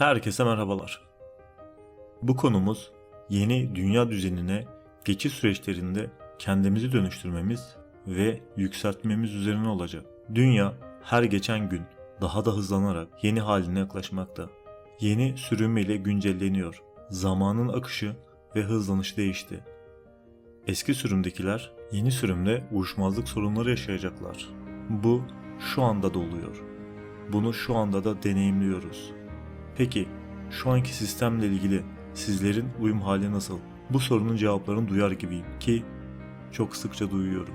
Herkese merhabalar. Bu konumuz yeni dünya düzenine geçiş süreçlerinde kendimizi dönüştürmemiz ve yükseltmemiz üzerine olacak. Dünya her geçen gün daha da hızlanarak yeni haline yaklaşmakta. Yeni sürümüyle güncelleniyor. Zamanın akışı ve hızlanışı değişti. Eski sürümdekiler yeni sürümde uyuşmazlık sorunları yaşayacaklar. Bu şu anda da oluyor. Bunu şu anda da deneyimliyoruz. Peki şu anki sistemle ilgili sizlerin uyum hali nasıl? Bu sorunun cevaplarını duyar gibiyim ki çok sıkça duyuyorum.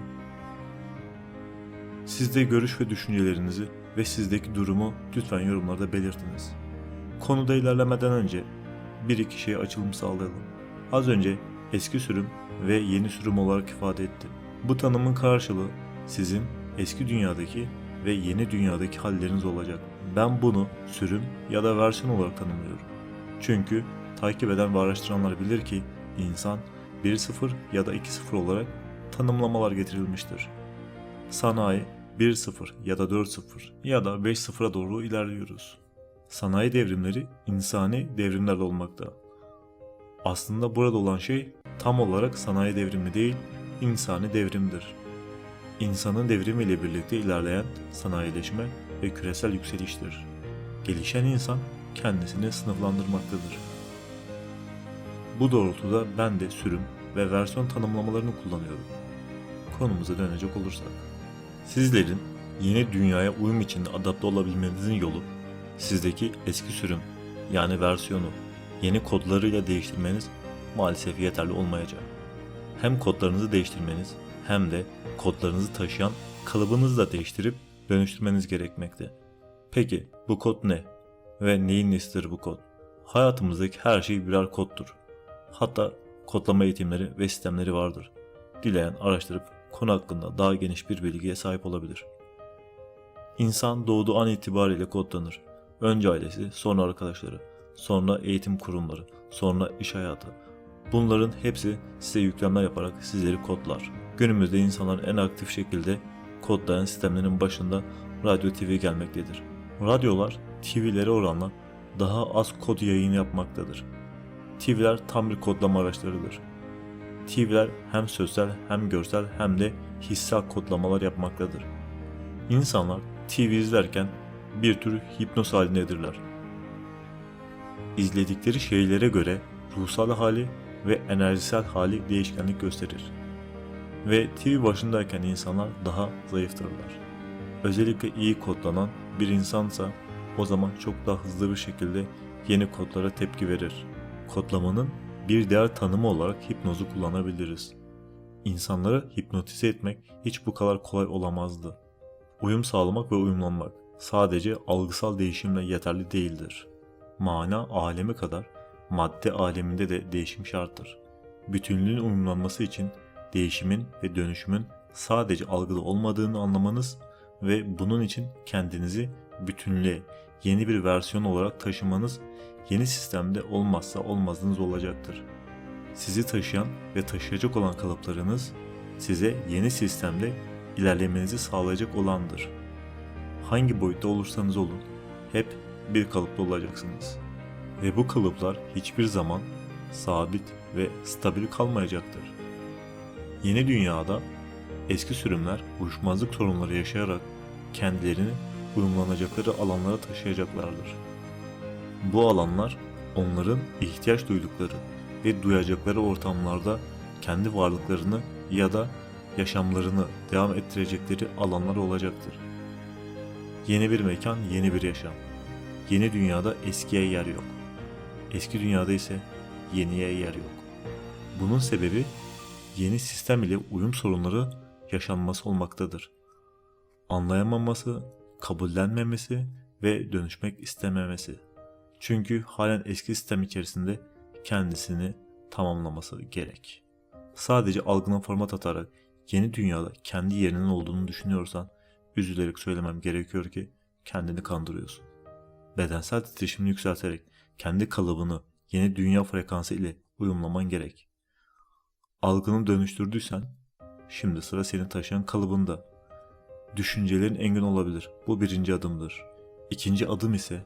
Siz de görüş ve düşüncelerinizi ve sizdeki durumu lütfen yorumlarda belirtiniz. Konuda ilerlemeden önce bir iki şeye açılım sağlayalım. Az önce eski sürüm ve yeni sürüm olarak ifade ettim. Bu tanımın karşılığı sizin eski dünyadaki ve yeni dünyadaki halleriniz olacak. Ben bunu sürüm ya da versiyon olarak tanımlıyorum. Çünkü takip eden ve araştıranlar bilir ki insan 1.0 ya da 2.0 olarak tanımlamalar getirilmiştir. Sanayi 1.0 ya da 4.0 ya da 5.0'a doğru ilerliyoruz. Sanayi devrimleri insani devrimler olmakta. Aslında burada olan şey tam olarak sanayi devrimi değil, insani devrimdir. İnsanın devrimiyle birlikte ilerleyen sanayileşme ve küresel yükseliştir. Gelişen insan kendisini sınıflandırmaktadır. Bu doğrultuda ben de sürüm ve versiyon tanımlamalarını kullanıyorum. Konumuza dönecek olursak. Sizlerin yeni dünyaya uyum içinde adapte olabilmenizin yolu sizdeki eski sürüm yani versiyonu yeni kodlarıyla değiştirmeniz maalesef yeterli olmayacak. Hem kodlarınızı değiştirmeniz hem de kodlarınızı taşıyan kalıbınızı da değiştirip dönüştürmeniz gerekmekte. Peki bu kod ne? Ve neyin nesidir bu kod? Hayatımızdaki her şey birer koddur. Hatta kodlama eğitimleri ve sistemleri vardır. Dileyen araştırıp konu hakkında daha geniş bir bilgiye sahip olabilir. İnsan doğduğu an itibariyle kodlanır. Önce ailesi, sonra arkadaşları, sonra eğitim kurumları, sonra iş hayatı. Bunların hepsi size yüklemler yaparak sizleri kodlar. Günümüzde insanlar en aktif şekilde kodlayan sistemlerin başında radyo TV gelmektedir. Radyolar TV'lere oranla daha az kod yayın yapmaktadır. TV'ler tam bir kodlama araçlarıdır. TV'ler hem sözsel hem görsel hem de hissel kodlamalar yapmaktadır. İnsanlar TV izlerken bir tür hipnoz halindedirler. İzledikleri şeylere göre ruhsal hali ve enerjisel hali değişkenlik gösterir. Ve TV başındayken insanlar daha zayıftırlar. Özellikle iyi kodlanan bir insansa o zaman çok daha hızlı bir şekilde yeni kodlara tepki verir. Kodlamanın bir diğer tanımı olarak hipnozu kullanabiliriz. İnsanları hipnotize etmek hiç bu kadar kolay olamazdı. Uyum sağlamak ve uyumlanmak sadece algısal değişimle yeterli değildir. Mana alemi kadar madde aleminde de değişim şarttır. Bütünlüğün uyumlanması için değişimin ve dönüşümün sadece algıda olmadığını anlamanız ve bunun için kendinizi bütünlüğe, yeni bir versiyon olarak taşımanız yeni sistemde olmazsa olmazınız olacaktır. Sizi taşıyan ve taşıyacak olan kalıplarınız size yeni sistemde ilerlemenizi sağlayacak olandır. Hangi boyutta olursanız olun hep bir kalıpta olacaksınız. Ve bu kalıplar hiçbir zaman sabit ve stabil kalmayacaktır. Yeni dünyada eski sürümler uyuşmazlık sorunları yaşayarak kendilerini uyumlanacakları alanlara taşıyacaklardır. Bu alanlar onların ihtiyaç duydukları ve duyacakları ortamlarda kendi varlıklarını ya da yaşamlarını devam ettirecekleri alanlar olacaktır. Yeni bir mekan, yeni bir yaşam. Yeni dünyada eskiye yer yok. Eski dünyada ise yeniye yer yok. Bunun sebebi yeni sistem ile uyum sorunları yaşanması olmaktadır. Anlayamaması, kabullenmemesi ve dönüşmek istememesi. Çünkü halen eski sistem içerisinde kendisini tamamlaması gerek. Sadece algına format atarak yeni dünyada kendi yerinin olduğunu düşünüyorsan üzülerek söylemem gerekiyor ki kendini kandırıyorsun. Bedensel titreşimini yükselterek kendi kalıbını yeni dünya frekansı ile uyumlaman gerek. Algını dönüştürdüysen şimdi sıra seni taşıyan kalıbında. Düşüncelerin engin olabilir. Bu birinci adımdır. İkinci adım ise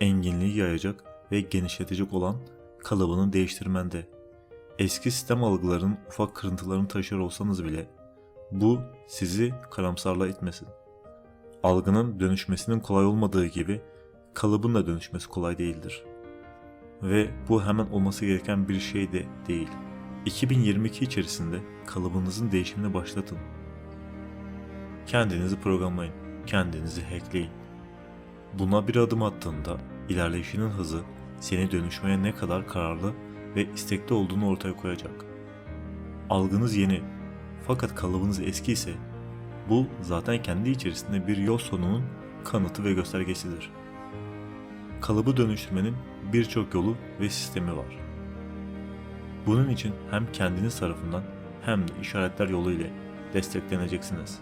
enginliği yayacak ve genişletecek olan kalıbını değiştirmende. Eski sistem algılarının ufak kırıntılarını taşıyor olsanız bile bu sizi karamsarlığa itmesin. Algının dönüşmesinin kolay olmadığı gibi kalıbın da dönüşmesi kolay değildir. Ve bu hemen olması gereken bir şey de değil. 2022 içerisinde kalıbınızın değişimini başlatın. Kendinizi programlayın, kendinizi hackleyin. Buna bir adım attığında ilerleyişinin hızı seni dönüşmeye ne kadar kararlı ve istekli olduğunu ortaya koyacak. Algınız yeni fakat kalıbınız eski ise bu zaten kendi içerisinde bir yol sonunun kanıtı ve göstergesidir. Kalıbı dönüştürmenin birçok yolu ve sistemi var. Bunun için hem kendiniz tarafından hem de işaretler yolu ile destekleneceksiniz.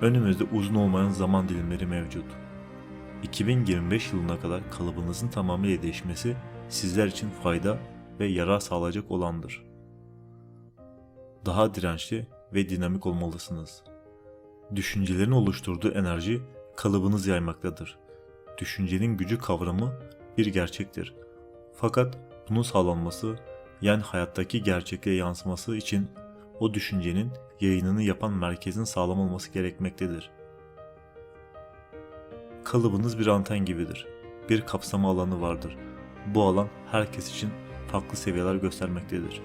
Önümüzde uzun olmayan zaman dilimleri mevcut. 2025 yılına kadar kalıbınızın tamamıyla değişmesi sizler için fayda ve yarar sağlayacak olandır. Daha dirençli ve dinamik olmalısınız. Düşüncelerin oluşturduğu enerji kalıbınız yaymaktadır. Düşüncenin gücü kavramı bir gerçektir. Fakat bunun sağlanması yani hayattaki gerçekliğe yansıması için o düşüncenin yayınını yapan merkezin sağlam olması gerekmektedir. Kalıbınız bir anten gibidir. Bir kapsama alanı vardır. Bu alan herkes için farklı seviyeler göstermektedir.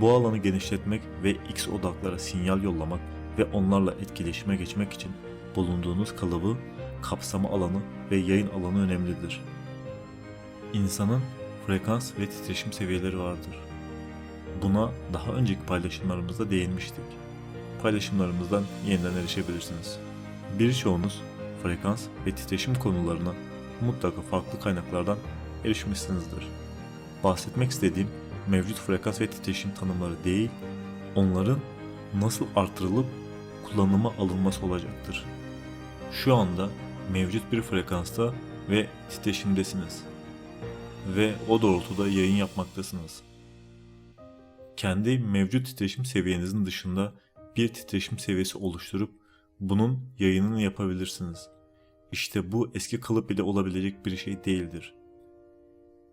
Bu alanı genişletmek ve X odaklara sinyal yollamak ve onlarla etkileşime geçmek için bulunduğunuz kalıbı, kapsama alanı ve yayın alanı önemlidir. İnsanın frekans ve titreşim seviyeleri vardır. Buna daha önceki paylaşımlarımızda değinmiştik. Paylaşımlarımızdan yeniden erişebilirsiniz. Birçoğunuz frekans ve titreşim konularına mutlaka farklı kaynaklardan erişmişsinizdir. Bahsetmek istediğim mevcut frekans ve titreşim tanımları değil, onların nasıl artırılıp kullanıma alınması olacaktır. Şu anda mevcut bir frekansta ve titreşimdesiniz ve o doğrultuda yayın yapmaktasınız. Kendi mevcut titreşim seviyenizin dışında bir titreşim seviyesi oluşturup bunun yayınını yapabilirsiniz. İşte bu eski kalıp bile olabilecek bir şey değildir.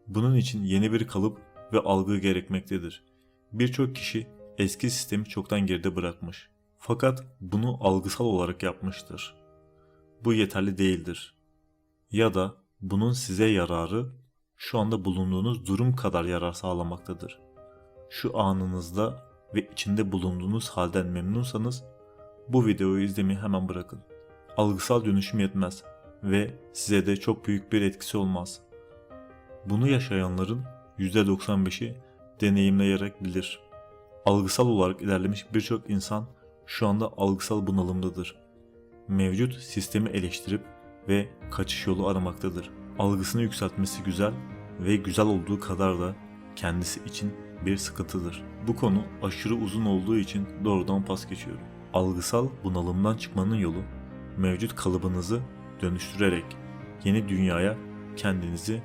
Bunun için yeni bir kalıp ve algı gerekmektedir. Birçok kişi eski sistemi çoktan geride bırakmış. Fakat bunu algısal olarak yapmıştır. Bu yeterli değildir. Ya da bunun size yararı şu anda bulunduğunuz durum kadar yarar sağlamaktadır. Şu anınızda ve içinde bulunduğunuz halden memnunsanız bu videoyu izlemeyi hemen bırakın. Algısal dönüşüm yetmez ve size de çok büyük bir etkisi olmaz. Bunu yaşayanların %95'i deneyimleyerek bilir. Algısal olarak ilerlemiş birçok insan şu anda algısal bunalımdadır. Mevcut sistemi eleştirip ve kaçış yolu aramaktadır. Algısını yükseltmesi güzel ve güzel olduğu kadar da kendisi için bir sıkıntıdır. Bu konu aşırı uzun olduğu için doğrudan pas geçiyorum. Algısal bunalımdan çıkmanın yolu mevcut kalıbınızı dönüştürerek yeni dünyaya kendinizi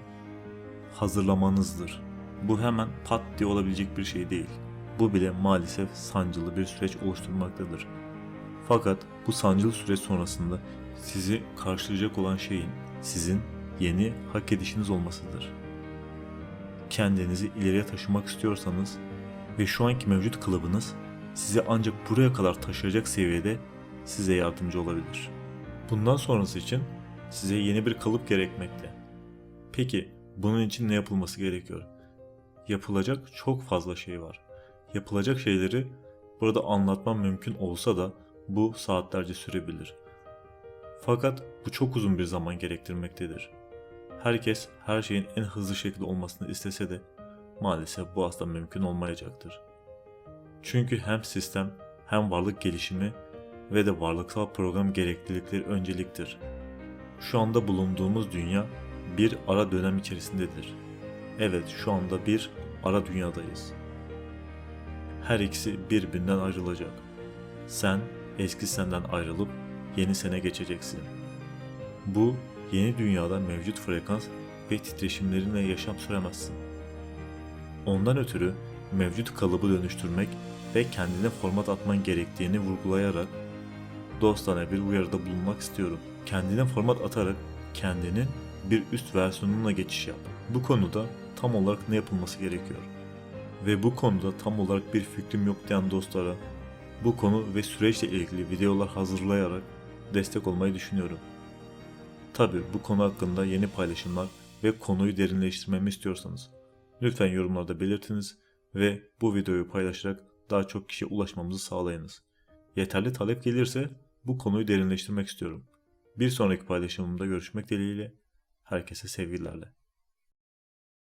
hazırlamanızdır. Bu hemen pat diye olabilecek bir şey değil. Bu bile maalesef sancılı bir süreç oluşturmaktadır. Fakat bu sancılı süreç sonrasında sizi karşılayacak olan şeyin sizin yeni hak edişiniz olmasıdır. Kendinizi ileriye taşımak istiyorsanız ve şu anki mevcut kılıbınız sizi ancak buraya kadar taşıyacak seviyede size yardımcı olabilir. Bundan sonrası için size yeni bir kalıp gerekmekte. Peki bunun için ne yapılması gerekiyor? Yapılacak çok fazla şey var. Yapılacak şeyleri burada anlatmam mümkün olsa da bu saatlerce sürebilir. Fakat bu çok uzun bir zaman gerektirmektedir. Herkes her şeyin en hızlı şekilde olmasını istese de maalesef bu asla mümkün olmayacaktır. Çünkü hem sistem hem varlık gelişimi ve de varlıksal program gereklilikleri önceliktir. Şu anda bulunduğumuz dünya bir ara dönem içerisindedir. Evet şu anda bir ara dünyadayız. Her ikisi birbirinden ayrılacak. Sen eski senden ayrılıp yeni sene geçeceksin. Bu yeni dünyada mevcut frekans ve titreşimlerinle yaşam süremezsin. Ondan ötürü mevcut kalıbı dönüştürmek ve kendine format atman gerektiğini vurgulayarak dostane bir uyarıda bulunmak istiyorum. Kendine format atarak kendini bir üst versiyonuna geçiş yap. Bu konuda tam olarak ne yapılması gerekiyor? Ve bu konuda tam olarak bir fikrim yok diyen dostlara bu konu ve süreçle ilgili videolar hazırlayarak destek olmayı düşünüyorum. Tabi bu konu hakkında yeni paylaşımlar ve konuyu derinleştirmemi istiyorsanız lütfen yorumlarda belirtiniz ve bu videoyu paylaşarak daha çok kişiye ulaşmamızı sağlayınız. Yeterli talep gelirse bu konuyu derinleştirmek istiyorum. Bir sonraki paylaşımımda görüşmek dileğiyle herkese sevgilerle.